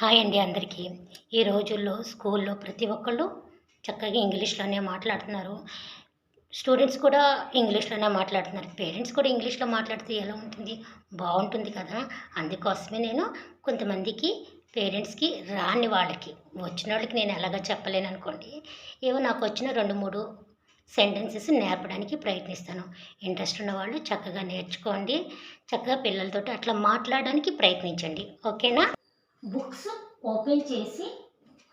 Hi అండి అందరికీ. ఈ రోజుల్లో స్కూల్లో ప్రతి ఒక్కళ్ళు చక్కగా ఇంగ్లీష్లోనే మాట్లాడుతున్నారు. స్టూడెంట్స్ కూడా ఇంగ్లీష్లోనే మాట్లాడుతున్నారు. పేరెంట్స్ కూడా ఇంగ్లీష్లో మాట్లాడితే ఎలా ఉంటుంది? బాగుంటుంది కదా. అందుకోసమే నేను కొంతమందికి పేరెంట్స్కి రాని వాళ్ళకి వచ్చిన వాళ్ళకి నేను ఎలాగో చెప్పలేను అనుకోండి. ఏవో నాకు వచ్చిన రెండు మూడు సెంటెన్సెస్ నేర్పడానికి ప్రయత్నిస్తాను. ఇంట్రెస్ట్ ఉన్న వాళ్ళు చక్కగా నేర్చుకోండి. చక్కగా పిల్లలతో అట్లా మాట్లాడడానికి ప్రయత్నించండి. ఓకేనా? బుక్స్ ఓపెన్ చేసి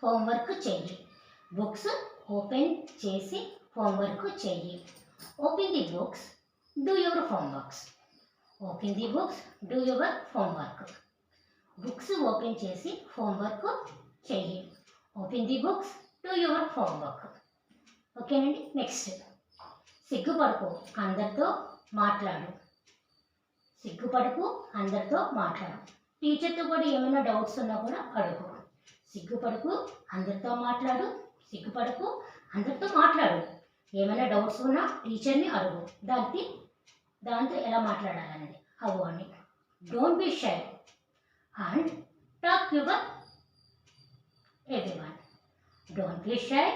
హోంవర్క్ చెయ్యి. బుక్స్ ఓపెన్ చేసి హోంవర్క్ చెయ్యి. Open the books do your homeworks open the books do your homework books open చేసి హోంవర్క్ చెయ్యి. Open the books do your homework ఓకేనండి? నెక్స్ట్ సిగ్గుపడుకో అందరితో మాట్లాడు. సిగ్గుపడుకు అందరితో మాట్లాడు. టీచర్తో కూడా ఏమైనా డౌట్స్ ఉన్నా కూడా అడుగు. సిగ్గుపడుకు అందరితో మాట్లాడు సిగ్గుపడుకు అందరితో మాట్లాడు. ఏమైనా డౌట్స్ ఉన్నా టీచర్ని అడుగు. దానికి దాంతో ఎలా మాట్లాడాలనేది. అవు అని. Don't be shy and talk your everyone don't be shy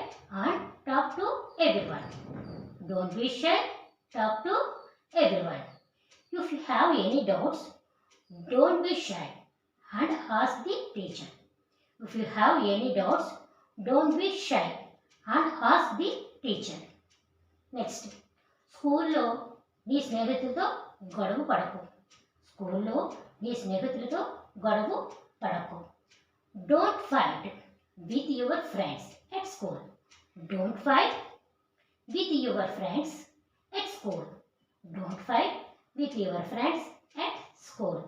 and talk to everyone don't be shy talk to everyone if you have any doubts don't be shy. and ask the teacher. If you have any doubts, don't be shy and ask the teacher. Next స్కూల్లో నీ స్నేహితులతో గొడవ పడకు స్కూల్లో నీ స్నేహితులతో గొడవ పడకు don't fight with your friends at school don't fight with your friends at school don't fight with your friends at school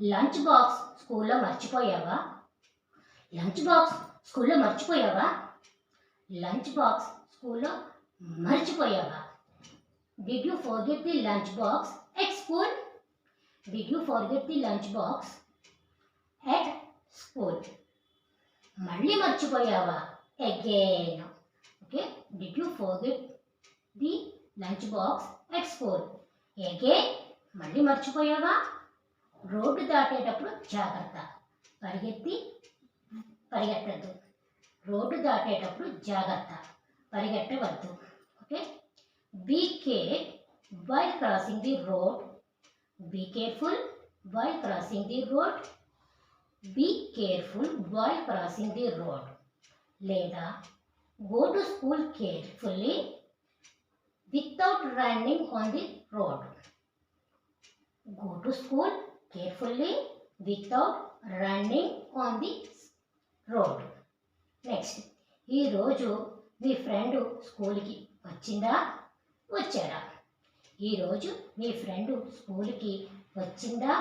lunch box స్కూల్లో మర్చిపోయావా లంచ్ బాక్స్ స్కూల్లో మర్చిపోయావా లంచ్ బాక్స్ స్కూల్లో మర్చిపోయావా did you forget the lunch box at school did you forget the lunch box at school మళ్ళీ మర్చిపోయావా again okay did you forget the lunch box at school again మళ్ళీ మర్చిపోయావా road దాటేటప్పుడు జాగ్రత్త. పరిగెత్తి పరిగెత్తద్దు. రోడ్డు దాటేటప్పుడు జాగ్రత్త. పరిగెట్టవద్దు. Okay? Be care while crossing the road be careful while crossing the road be careful while crossing the road లేదా go to school carefully without running on the road go to school carefully without running on the road next ఈరోజు మీ friend స్కూల్కి వచ్చిందా? వచ్చాడా? ఈరోజు మీ friend స్కూల్కి వచ్చిందా?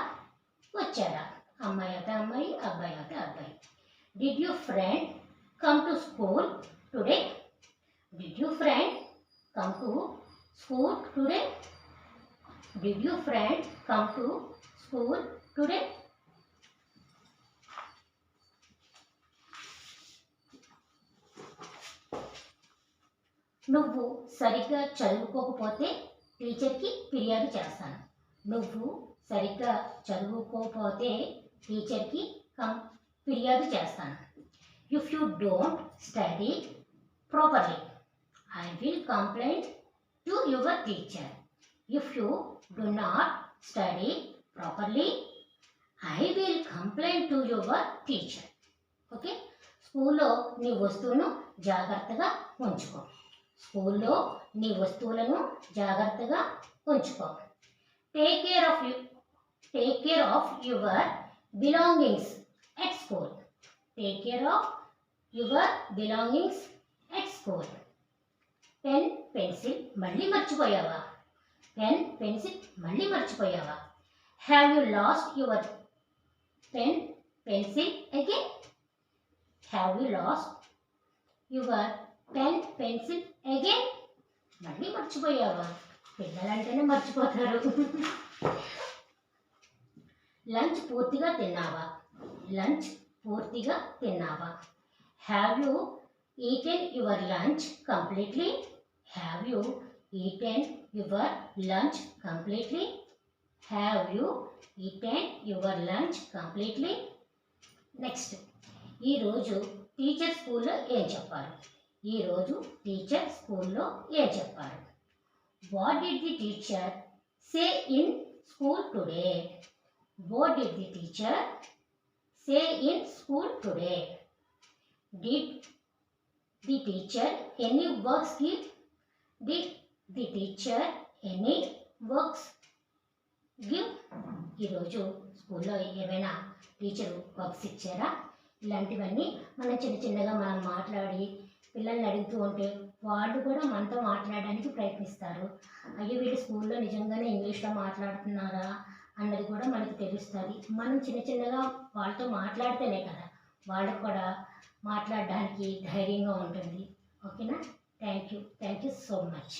వచ్చాడా? అమ్మాయి అయితే అమ్మాయి అబ్బాయి అయితే అబ్బాయి. Did you friend come to school today did you friend come to school today did you friend come to school today నువ్వు సరిగ్గా చదువుకోకపోతే టీచర్కి ఫిర్యాదు చేస్తాను నువ్వు సరిగ్గా చదువుకోకపోతే టీచర్కి కం ఫిర్యాదు చేస్తాను if you don't study properly I will complaint to your teacher if you do not study properly I will complaint to your teacher okay స్కూల్లో నీ వస్తువును జాగ్రత్తగా ఉంచుకో. స్కూల్లో నీ వస్తువులను జాగ్రత్తగా ఉంచుకో. Take care of you take care of your belongings at school take care of your belongings at school pen pencil మళ్ళీ మర్చిపోయావా? పెన్ పెన్సిల్ మళ్ళీ మర్చిపోయావా? have you lost your pen pencil again have you lost your pen pencil again మళ్ళీ మర్చిపోయావా పిల్లలంటేనే మర్చిపోతారు lunch పూర్తిగా తిన్నావా lunch పూర్తిగా తిన్నావా have you eaten your lunch completely have you eaten your lunch completely have you eaten your lunch completely next ఈరోజు teacher స్కూల్లో ఏం చెప్పారు ఈరోజు టీచర్ స్కూల్లో ఏం చెప్పారు what did the teacher say in school today what did the teacher say in school today did the teacher any works give did the teacher any works give ఈరోజు స్కూల్లో ఏమైనా టీచరు వర్క్స్ ఇచ్చారా? ఇలాంటివన్నీ మనం చిన్న చిన్నగా మనం మాట్లాడి పిల్లల్ని అడుగుతూ ఉంటే వాళ్ళు కూడా మనతో మాట్లాడడానికి ప్రయత్నిస్తారు. అయ్యో వీళ్ళు స్కూల్లో నిజంగానే ఇంగ్లీష్లో మాట్లాడుతున్నారా అన్నది కూడా మనకు తెలుస్తుంది. మనం చిన్న చిన్నగా వాళ్ళతో మాట్లాడితేనే కదా వాళ్ళకు కూడా మాట్లాడడానికి ధైర్యంగా ఉంటుంది. ఓకేనా? Thank you. Thank you so much.